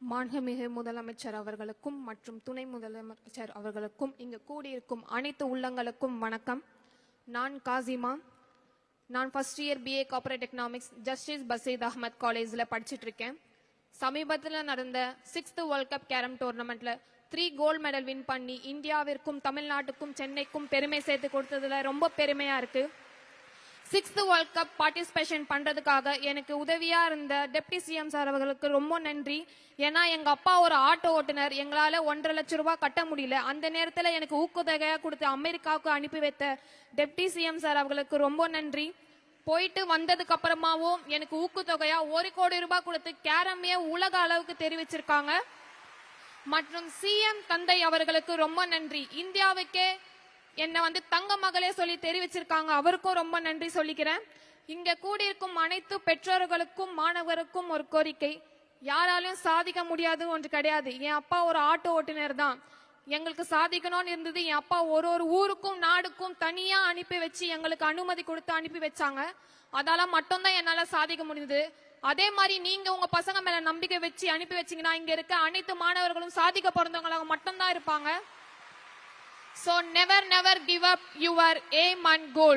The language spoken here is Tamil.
மாண்புமிகு முதலமைச்சர் அவர்களுக்கும் மற்றும் துணை முதலமைச்சர் அவர்களுக்கும் இங்கு கூடியிருக்கும் அனைத்து உள்ளங்களுக்கும் வணக்கம். நான் காசிமா. நான் first year BA corporate economics justice Basheer Ahmed காலேஜில் படிச்சுட்டு இருக்கேன் சமீபத்தில் நடந்த சிக்ஸ்த் வேர்ல்ட் கப் கேரம் டோர்னமெண்ட்ல த்ரீ கோல்ட் மெடல் வின் பண்ணி இந்தியாவிற்கும் தமிழ்நாட்டுக்கும் சென்னைக்கும் பெருமை சேர்த்து கொடுத்ததுல ரொம்ப பெருமையா இருக்குது சிக்ஸ்த் வேர்ல்ட் கப் பார்ட்டிசிபேஷன் பண்ணுறதுக்காக எனக்கு உதவியாக இருந்த டெப்டி சிஎம் சார் அவர்களுக்கு ரொம்ப நன்றி. ஏன்னா எங்கள் அப்பா ஒரு ஆட்டோ ஓட்டுநர் எங்களால் ஒன்றரை லட்சம் ரூபாய் கட்ட முடியல. அந்த நேரத்தில் எனக்கு ஊக்கத்தொகையா கொடுத்து அமெரிக்காவுக்கு அனுப்பி வைத்த டெப்டி சிஎம் சார் அவர்களுக்கு ரொம்ப நன்றி. போயிட்டு வந்ததுக்கு அப்புறமாவும் எனக்கு ஊக்குத்தொகையாக ஒரு கோடி ரூபாய் கொடுத்து கேரமைய உலக அளவுக்கு தெரிவிச்சிருக்காங்க. மற்றும் சிஎம் தந்தை அவர்களுக்கு ரொம்ப நன்றி. இந்தியாவுக்கே என்னை வந்து தங்க மகளே சொல்லி தெரிவிச்சிருக்காங்க. அவருக்கும் ரொம்ப நன்றி சொல்லிக்கிறேன். இங்க கூடியிருக்கும் அனைத்து பெற்றோர்களுக்கும் மாணவருக்கும் ஒரு கோரிக்கை. யாராலையும் சாதிக்க முடியாது ஒன்று கிடையாது. என் அப்பா ஒரு ஆட்டோ ஓட்டுநர் தான். எங்களுக்கு சாதிக்கணும்னு இருந்தது. என் அப்பா ஒரு ஒரு ஊருக்கும் நாடுக்கும் தனியா அனுப்பி வச்சு எங்களுக்கு அனுமதி கொடுத்து அனுப்பி வச்சாங்க. அதால மட்டும்தான் என்னால சாதிக்க முடிந்தது அதே மாதிரி நீங்க உங்க பசங்க மேல நம்பிக்கை வச்சு அனுப்பி வச்சீங்கன்னா இங்க இருக்க அனைத்து மாணவர்களும் சாதிக்க பிறந்தவங்களாக மட்டும்தான் இருப்பாங்க. So never, never give up your aim and goal.